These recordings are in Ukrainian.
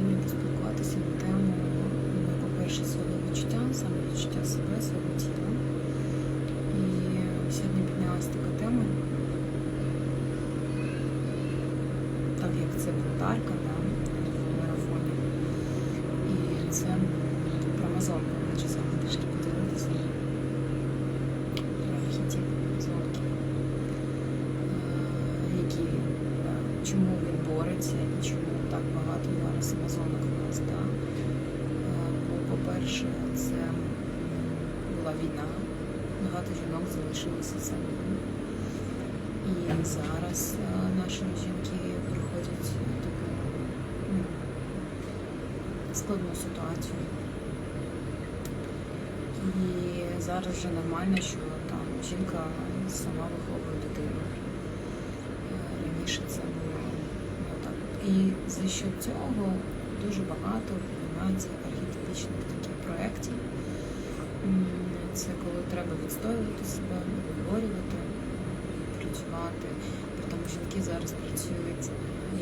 сьогодні поспілкуватися на тему, ну, по-перше, свого відчуття, саме відчуття себе, свого тіла. І сьогодні піднялася така тема, так як це волонтерка да, в марафоні. І це про Амазонку, хочу з вами трішки поділитися. Про хіті Амазонки, Е, які, е, чому він бореться і чому так Амазонок у нас. Да? Бо, По-перше, це була війна, багато жінок залишилися самі. І зараз е, наші жінки проходять таку ну, складну ситуацію. І зараз вже нормально, що там жінка сама виховує дитину. Е, Раніше це. І за що цього дуже багато піднімається архетипічних таких проєктів. Це коли треба відстоювати себе, виборювати, працювати. При тому жінки зараз працюють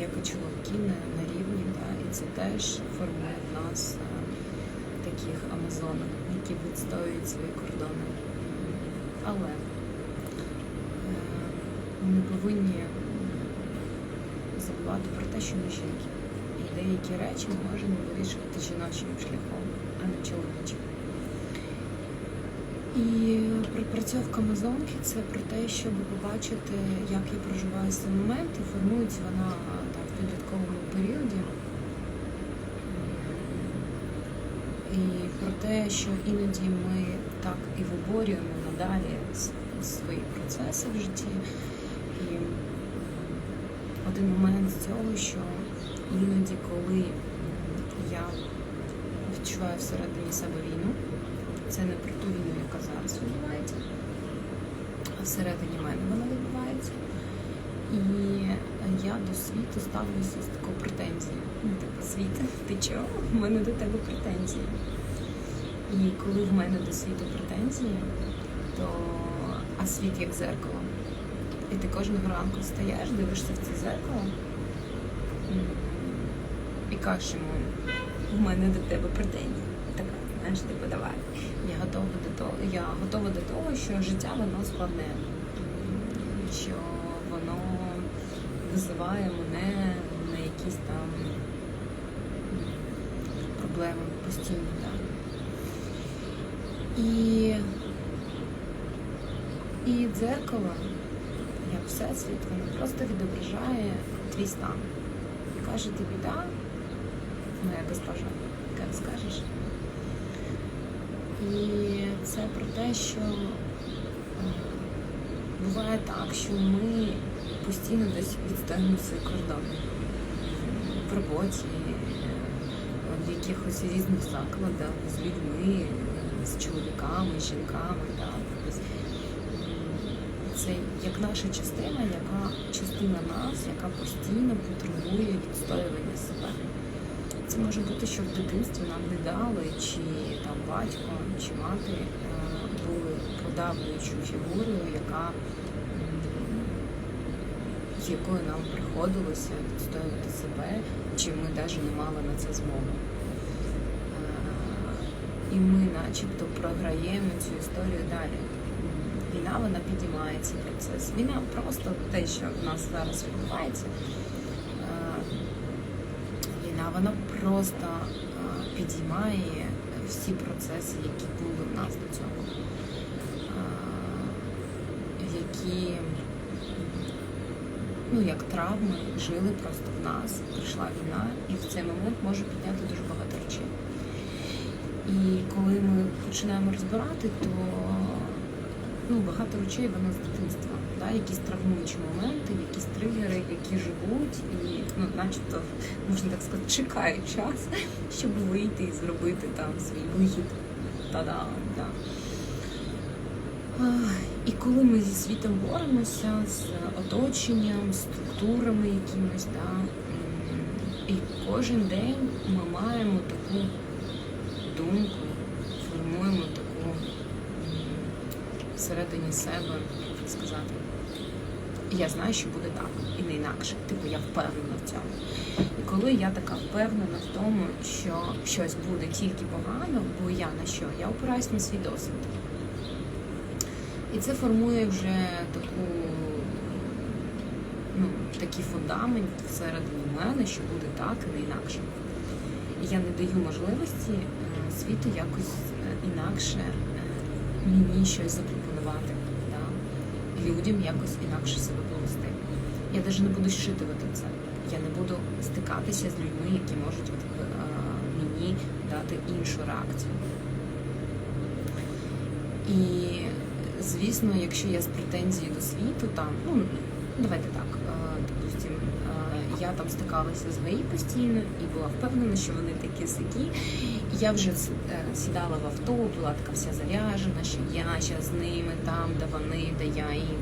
як і чоловіки на, на рівні, да, і це теж формує в нас е, таких амазонок, які відстоюють свої кордони. Але е, ми повинні забувати про те, що ми жінки. І деякі речі ми можемо вирішувати жіночим шляхом, а не чоловічим. І пропрацьовка Амазонки це про те, щоб побачити, як я проживаю цей момент, і формується вона там в підлітковому періоді. І про те, що іноді ми так і виборюємо надалі свої процеси в житті. І момент з цього, що іноді, коли я відчуваю всередині себе війну, це не про ту війну, яка зараз відбувається, а всередині мене вона відбувається. І я до світу ставлюся з такою претензією. Ну, типу, світ, ти чого? У мене до тебе претензії. І коли в мене до світу претензії, то а світ як зеркало. І ти кожного ранку встаєш, дивишся в це зеркало і кажеш йому, у мене до тебе претензії. Така, знаєш, типу, давай. Я готова до того, я готова до того, що життя воно складне, що воно визиває мене на якісь там проблеми постійні. Да. І, і дзеркало, всесвіт, воно просто відображає твій стан. І каже тобі, да, моя госпожа, як скажеш. І це про те, що е, буває так, що ми постійно десь відстоїмо свої кордони в роботі, е, в якихось різних закладах з людьми, з чоловіками, з жінками. Да, це як наша частина, яка частина нас, яка постійно потребує відстоювання себе. Це може бути, що в дитинстві нам не дали, чи там батько, чи мати е, були подавлюючою фігурою, яка з якою нам приходилося відстоювати себе, чи ми навіть не мали на це змогу. Е, І ми начебто програємо цю історію далі. Війна вона підіймає цей процес. Війна просто те, що в нас зараз відбувається. е, Війна вона просто е, підіймає всі процеси, які були в нас до цього. Е, Які ну, як травми жили просто в нас, прийшла війна, і в цей момент може підняти дуже багато речей. І коли ми починаємо розбирати, то ну, багато речей воно з дитинства. Да? Якісь травмуючі моменти, якісь тригери, які живуть, і ну, начебто, можна так сказати, чекають час, щоб вийти і зробити там свій вихід. Та-дам, да. І коли ми зі світом боремося, з оточенням, з структурами якимось, да, і кожен день ми маємо таку думку, формуємо всередині себе, сказати, я знаю, що буде так, і не інакше. Типу, я впевнена в цьому. І коли я така впевнена в тому, що щось буде тільки погано, бо я на що? Я опираюсь на свій досвід. І це формує вже таку, ну, такий фундамент всередині мене, що буде так і не інакше. І я не даю можливості е, світу якось е, інакше е, мені щось запропонувати. Да? Людям якось інакше себе повести. Я навіть не буду щитувати це. Я не буду стикатися з людьми, які можуть е, мені дати іншу реакцію. І звісно, якщо я з претензією до світу, там, ну давайте так, я там стикалася з ГАІ постійно і була впевнена, що вони такі сякі. Я вже е, сідала в авто, була така вся заряжена, що я зараз з ними там, де вони, де я їм.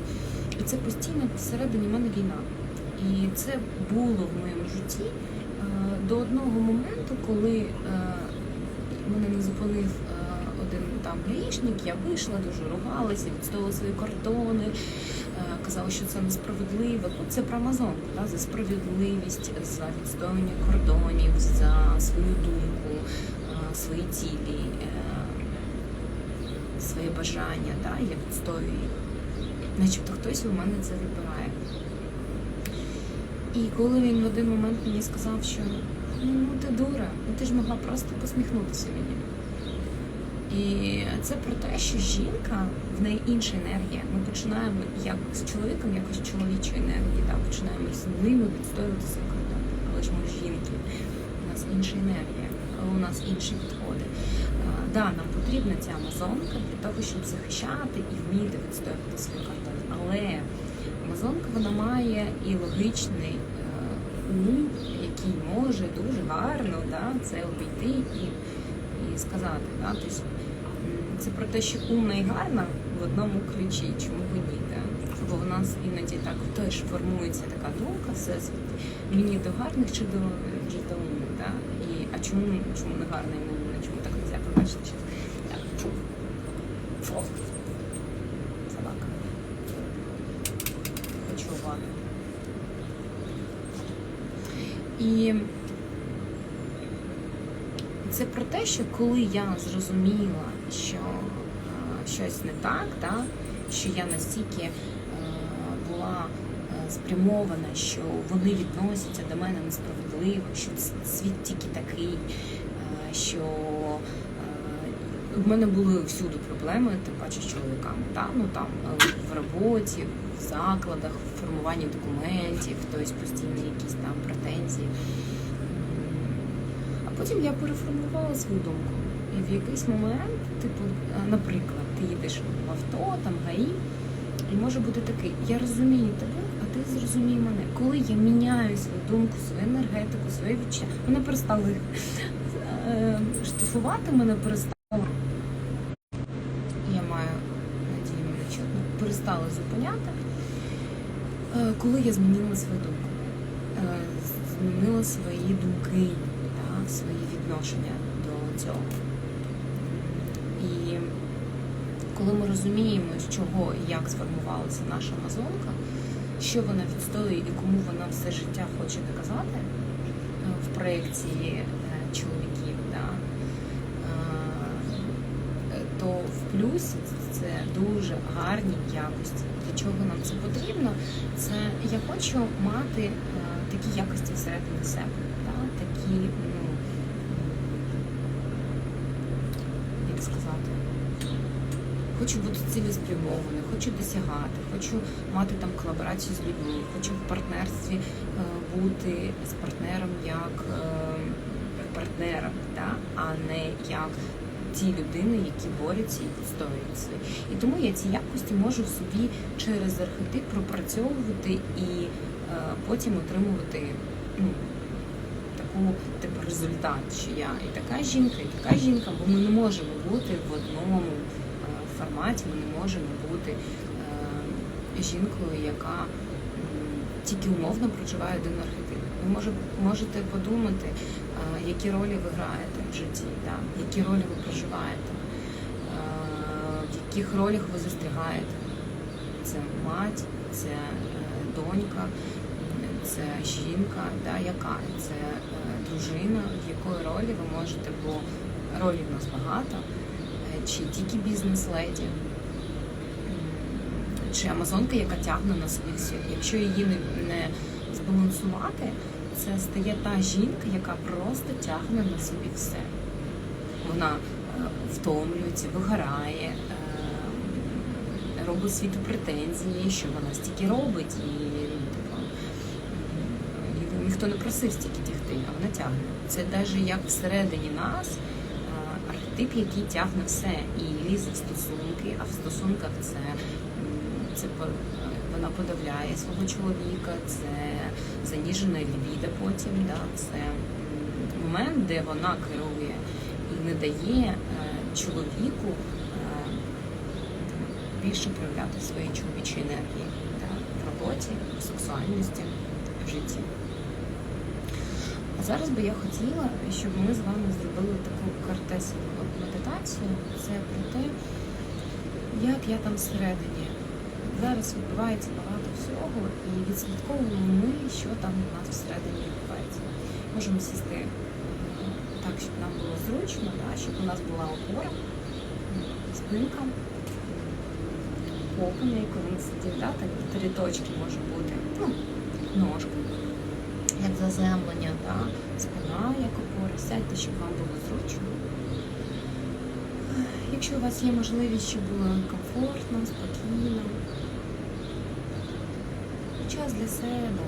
І це постійно всередині мене війна. І це було в моєму житті е, до одного моменту, коли е, мене не зупинив один там гаїшник, я вийшла, дуже ругалася, відстояла свої кордони, казала, що це несправедливо. Ну, це про Амазонку, да, за справедливість, за відстоювання кордонів, за свою думку, свої цілі, е, своє бажання. Да, я відстоюю. Начебто хтось у мене це вибирає. І коли він в один момент мені сказав, що ну ти дура, ну ти ж могла просто посміхнутися мені. І це про те, що жінка в неї інша енергія. Ми починаємо як з чоловіком, якось чоловічої енергії, да, починаємо з ними відстоювати свій кордон. Але ж ми жінки, у нас інша енергія, у нас інші підходи. Да, нам потрібна ця амазонка для того, щоб захищати і вміти відстоювати свій кордон. Але амазонка вона має і логічний е, ум, який може дуже гарно да, це обійти і сказати. Да? Тобто, це про те, що умна і гарна в одному ключі, чому б ні. Да? Бо в нас іноді так теж формується така думка, все Мені до гарних чи до, чи до умних. Да? І, а чому, чому не гарна і не умна? Чому так не можна побачити? щас? Так. Фу. Фу. Собака. Хочу уваги. І це про те, що коли я зрозуміла, що е, щось не так, да, що я настільки е, була е, спрямована, що вони відносяться до мене несправедливо, що світ тільки такий, що в мене були всюди проблеми, тим паче з чоловіками. Да? Ну, там, в роботі, в закладах, в формуванні документів, тобто постійні якісь там претензії. Потім я переформувала свою думку. І в якийсь момент, типу, е, наприклад, ти їдеш в авто, там ГАІ, і може бути такий, я розумію тебе, а ти зрозумій мене. Коли я міняю свою думку, свою енергетику, свої відчуття, вони перестали е, штрафувати мене, перестали. Я маю надію, мене чутно, перестали зупиняти. Е, Коли я змінила свою думку, змінила свої думки, відношення до цього. І коли ми розуміємо, з чого і як сформувалася наша Амазонка, що вона відстоює і кому вона все життя хоче доказати е, в проєкції е, чоловіків, да, е, то в плюсі це дуже гарні якості. Для чого нам це потрібно? Це я хочу мати такі якості всередині себе, да, такі, ну, як сказати, хочу бути цілеспрямованою, хочу досягати, хочу мати там колаборацію з людьми, хочу в партнерстві е, бути з партнером як е, партнером, да? а не як ті людини, які борються і відстоюють свої. І тому я ці якості можу собі через архетип пропрацьовувати і е, потім отримувати ну, таку типу результат, що я і така жінка, і така жінка, бо ми не можемо бути в одному форматі, ми не можемо бути е, жінкою, яка тільки умовно проживає один архетип. Ви може, можете подумати, е, які ролі ви граєте в житті, да? які ролі ви проживаєте, е, в яких ролях ви застрягаєте. Це мать, це донька, це жінка, да, яка це дружина, в якої ролі ви можете, бо ролі в нас багато, чи тільки бізнес-леді, чи амазонка, яка тягне на собі всі. Якщо її не, не збалансувати, це стає та жінка, яка просто тягне на собі все. Вона е, втомлюється, вигорає, е, робить світу претензії, що вона стільки робить, і ну, типу, ніхто не просив стільки тягти, а вона тягне. Це навіть як всередині нас архетип, який тягне все і лізе в стосунки, а в стосунках це, це вона подавляє свого чоловіка, це заніжена лібіда потім, да, це момент, де вона керує і не дає е, чоловіку е, більше проявляти свої чоловічі енергії да, в роботі, в сексуальності, в житті. А зараз би я хотіла, щоб ми з вами зробили таку картесову медитацію. Це про те, як я там всередині. Зараз відбувається багато всього, і відслідковуємо ми, що там у нас всередині відбувається. Можемо сісти так, щоб нам було зручно, да, щоб у нас була опора, спинка, попа, на він сидів, да, так, три точки може бути, ну, ножка, як заземлення, да, спина як опора. Сядьте, щоб вам було зручно. Якщо у вас є можливість, щоб було комфортно, спокійно. Час для себе,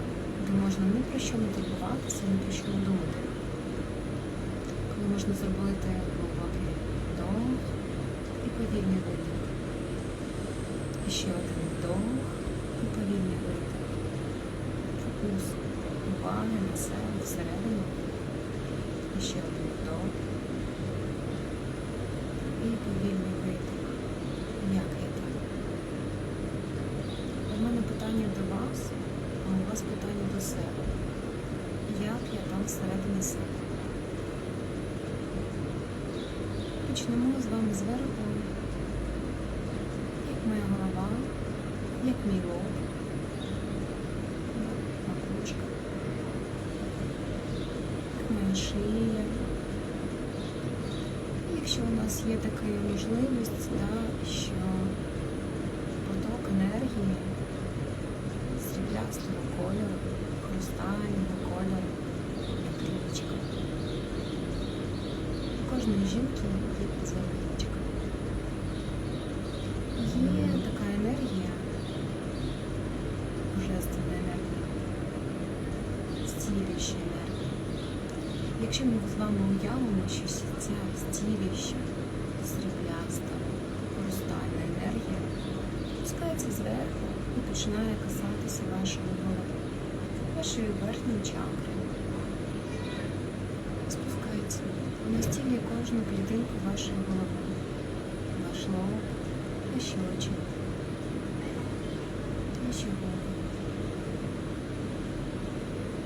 де можна ні про що не турбуватися, ні про що не думати. Коли можна зробити глибокий вдох і повільний видих. І ще один вдох і повільний видих. Фокус уваги на себе всередину. І ще один вдох. І повільний. Як я там? У мене питання до вас, а у вас питання до себе. Як я там всередині себе? Почнемо з вами зверху, як моя голова, як мій лоб, макушка, моя. Якщо у нас є така можливість, да, що поток енергії сріблястого кольору, хрустального кольору, як річка. Кожної жінки. Є така енергія, божественна енергія, зцілююча енергія. Якщо ми з вами уявимо, що ця зцілююча, срібляста, хрустальна енергія спускається зверху і починає касатися вашої голови, вашої верхньої чакри. Спускається. Вона стілює кожну клітинку вашої голови, ваш лоб, ваші очі, ваші губи.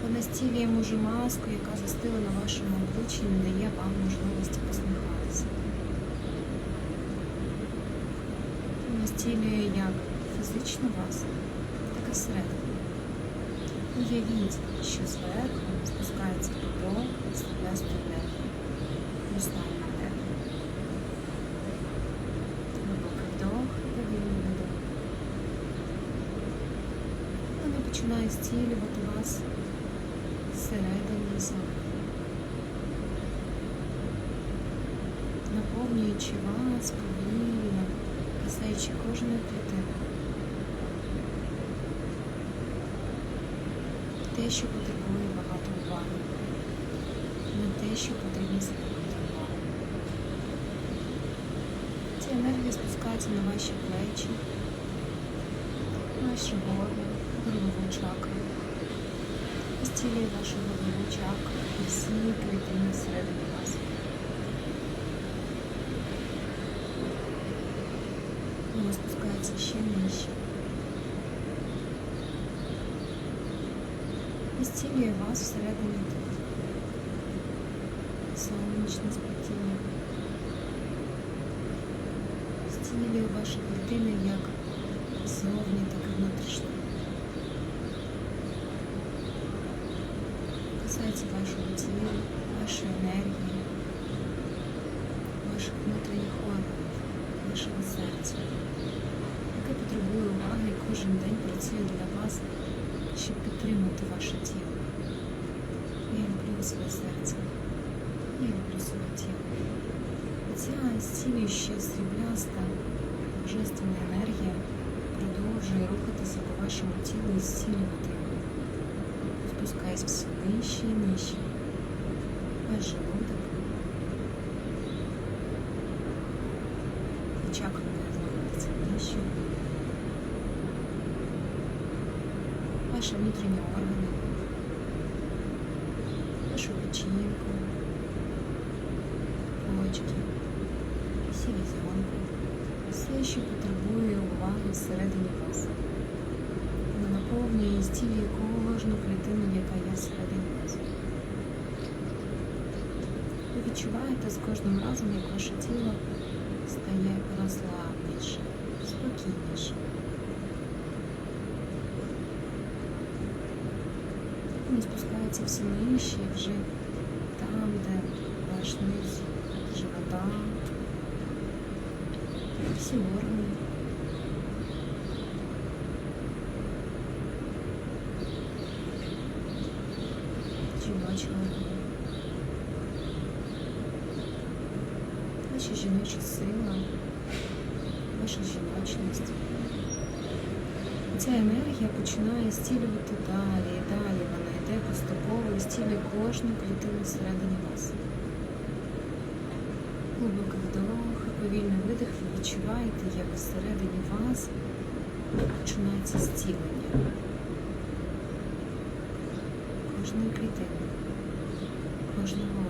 Вона стілює може маску, яка застила на вашому обличчі не дає вам можливості посміхатися. Вона як фізично вас, так і всередину. Уявіть, що зверху спускається поток сріблястої енергії, хрустальна енергія. Глибокий вдох і повільний видох. Вона починає зцілювати вас всередині і зовні. Наповнюючи вас повільно, касаючи кожної клітини. Те, що потребує багато уваги, не те, що потрібно звернути увагу. Ця енергія спускається на ваші плечі, ваші голови, горлову чакру. Зцілює вашу голову чакру і всі клітини всередині вас. Вона спускається ще нижче. І зцілює вас всередині тут. Сонячне сплетіння. Зцілює ваші клітини як зовні, так і внутрішні. Касається вашого тіла, вашої енергії, ваших внутрішніх органів, вашого серця, яке потребує уваги і кожен день працює для вас, щоб підтримати ваше тіло. Я люблю своє серце. Я люблю своє тіло. Ця зцілююча срібляста божественна енергія продовжує рухатися по вашому тілу і зцілювати його, спускаясь все нижче і нижче. Ваш желудок. І чакра має знаходиться нижче. Ваші внутрішні органи, вашу печінку, почки, селезенку, все, що потребує уваги всередині вас. Вона наповнює і зцілює кожну клітину, яка є всередині вас. Ви відчуваєте з кожним разом, як ваше тіло стає розслабніше, спокійніше. Він спускається все нижче, вже там, де ваш низ живота, всі органи. Жіночі органи. Ваша жіноча сила, ваша жіночність. Ця енергія починає зцілювати далі і далі. Вона йде поступово і зцілює кожну клітину всередині вас. Глибокий вдох повільний видих. Ви відчуваєте, як всередині вас починається зцілення. Кожної клітини, кожного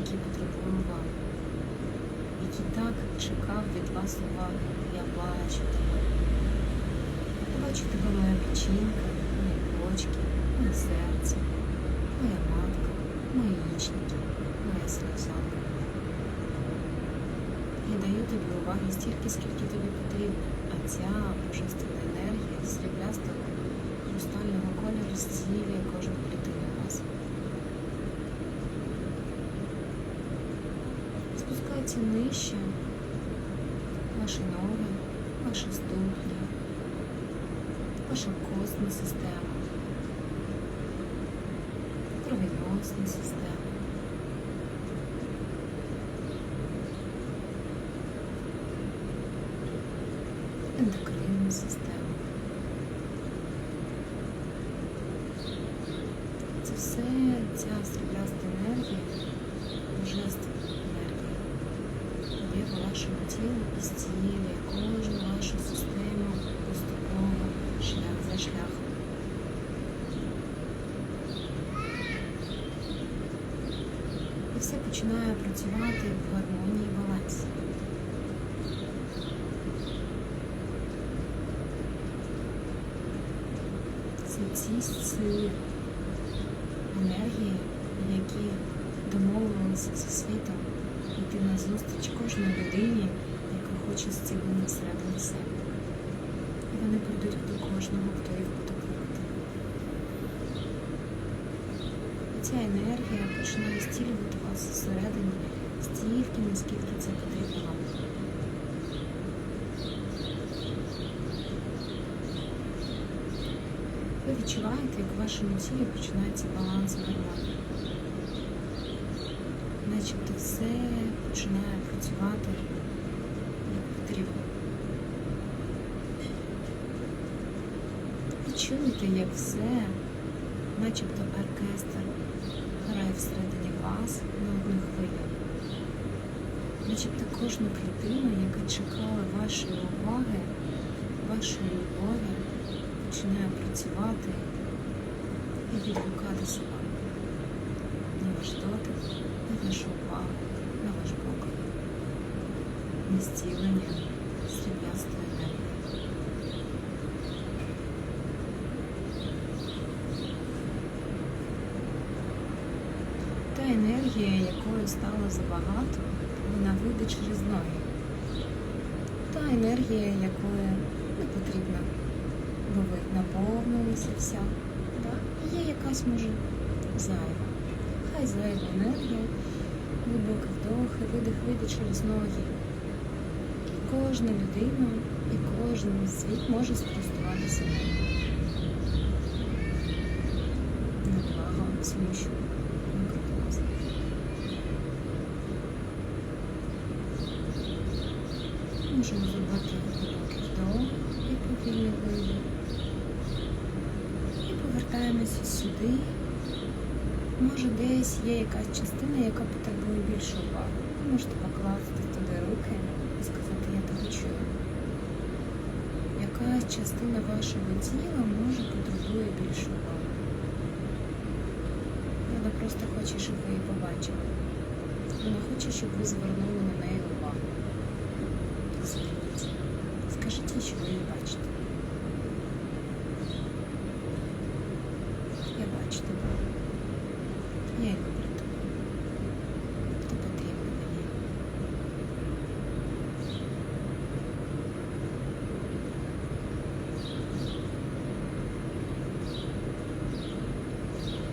який потребує уваги, який так чекав від вас уваги. Я бачу тебе. Я бачу тебе моя печінка, мої почки, моє серце, моя матка, мої яичники, моя селезенка. Я даю тобі уваги стільки, скільки тобі потрібно, а ця божественна енергія сріблястого хрустального кольору зцілює кожну клітину вас. Спускається нижче ваші ноги, ваші ступні, ваша костна система, кровоносна система. ендокринну систему. Це все ця срібляста енергія, божественна енергія, вашому тілу і зцілює кожну вашу систему поступово шлях за шляхом. І все починає працювати в гармонії балансі. Це ці сили енергії, які домовилися зі світом йти на зустріч кожній людині, яка хоче зцілення всередині себе. І вони прийдуть до кожного, хто їх буде кликати. Ця енергія починає зцілювати вас всередині стільки, наскільки це потрібно вам. Ви відчуваєте, як в вашому тілі починається баланс і Начебто все починає працювати як потрібно. Чуєте, як все, начебто оркестр, грає всередині вас на одну хвилю. Начебто кожна клітина, яка чекала вашої уваги, вашої любові, починає працювати і відгукатися вам на ваш дотик, на вашу увагу, на ваш поклик, на зцілення сріблястої енергії. Та енергія, якої стало забагато, вона вийде через ноги. Та енергія, якої не потрібна бо ви наповнилися вся. Є якась може зайва. Хай зайва енергія, глибокий вдох і видих вийде через ноги. Кожна людина і кожен світ може спростуватися нею. На навкруги нас. Можемо зробити глибокий вдох і повільний видих. І повертаємося сюди. Може, десь є якась частина, яка потребує більше уваги. Ви можете покласти туди руки і сказати, я тебе чую. Якась частина вашого тіла може потребує більше уваги. Вона просто хоче, щоб ви її побачили. Вона хоче, щоб ви звернули на неї увагу. Скажіть, що ви її бачите. Я бачу тебе. Я люблю тебе. Ти потрібна мені.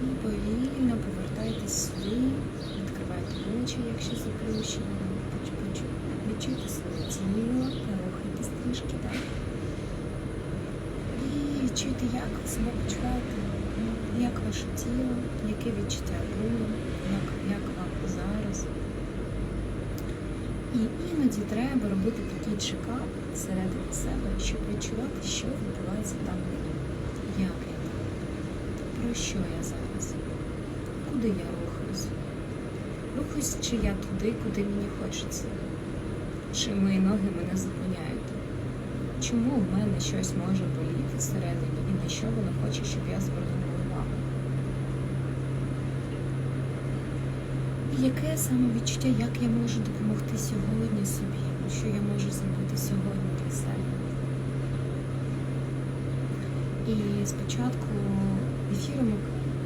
І повільно повертайтесь сюди, відкривайте очі, якщо заплющені. Поч- поч- Відчуйте своє тіло, рухайтесь трішки, так? І відчуйте, як ви себе почуваєте, ну, як ваше тіло, яке відчуття було, як, як вам зараз. І іноді треба робити такий чекап всередині себе, щоб відчувати, що відбувається там. Як я? Про що я зараз? Куди я рухаюсь? Рухаюсь чи я туди, куди мені хочеться? Чи мої ноги мене зупиняють? Чому в мене щось може боліти всередині і на що воно хоче, щоб я звернула увагу? Яке саме відчуття, як я можу допомогти сьогодні собі? Що я можу зробити сьогодні для себе? І спочатку ефіру ми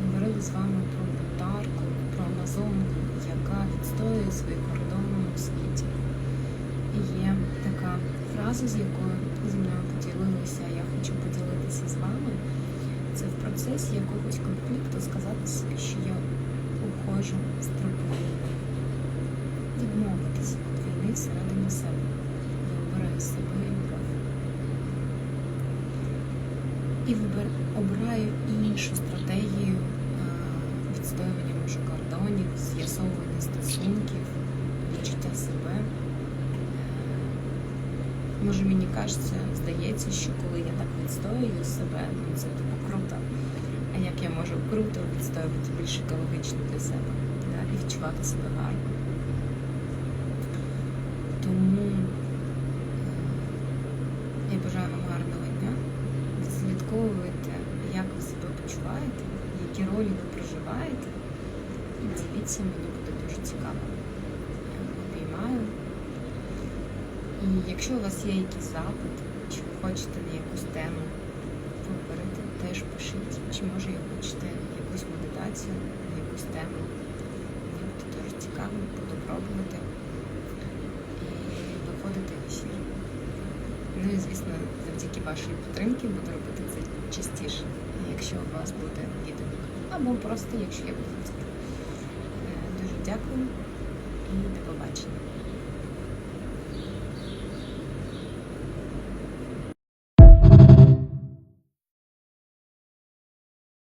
говорили з вами про бунтарку, про амазонку, яка відстоює свої кордони у світі. І є така фраза, з якою зі мною поділилися, я хочу поділитися з вами. Це в процесі якогось конфлікту сказати собі, що я уходжу з війни. Відмовитися від війни всередині себе. Я обираю себе і І обираю іншу стратегію е, відстоювання може кордонів, з'ясовування стосунків, відчуття себе. Е, Може, мені кажеться, здається, що коли я так відстоюю себе, ну це типу круто. А як я можу круто відстоювати більш екологічно для себе да, і відчувати себе гарно. Тому е, я бажаю вам гарного дня. Відслідковуйте, як ви себе які ролі ви проживаєте. Дивіться, мені буде дуже цікаво. Я вас обіймаю. І якщо у вас є якийсь запит, чи ви хочете на якусь тему поговорити, теж пишіть. Чи може ви хочете якусь медитацію на якусь тему. Мені буде дуже цікаво, буду пробувати і виходити в ефір. Ну і звісно, завдяки вашій підтримці буду робити це частіше, якщо у вас буде відео. Або просто якщо я буду. Е, Дуже дякую і до побачення.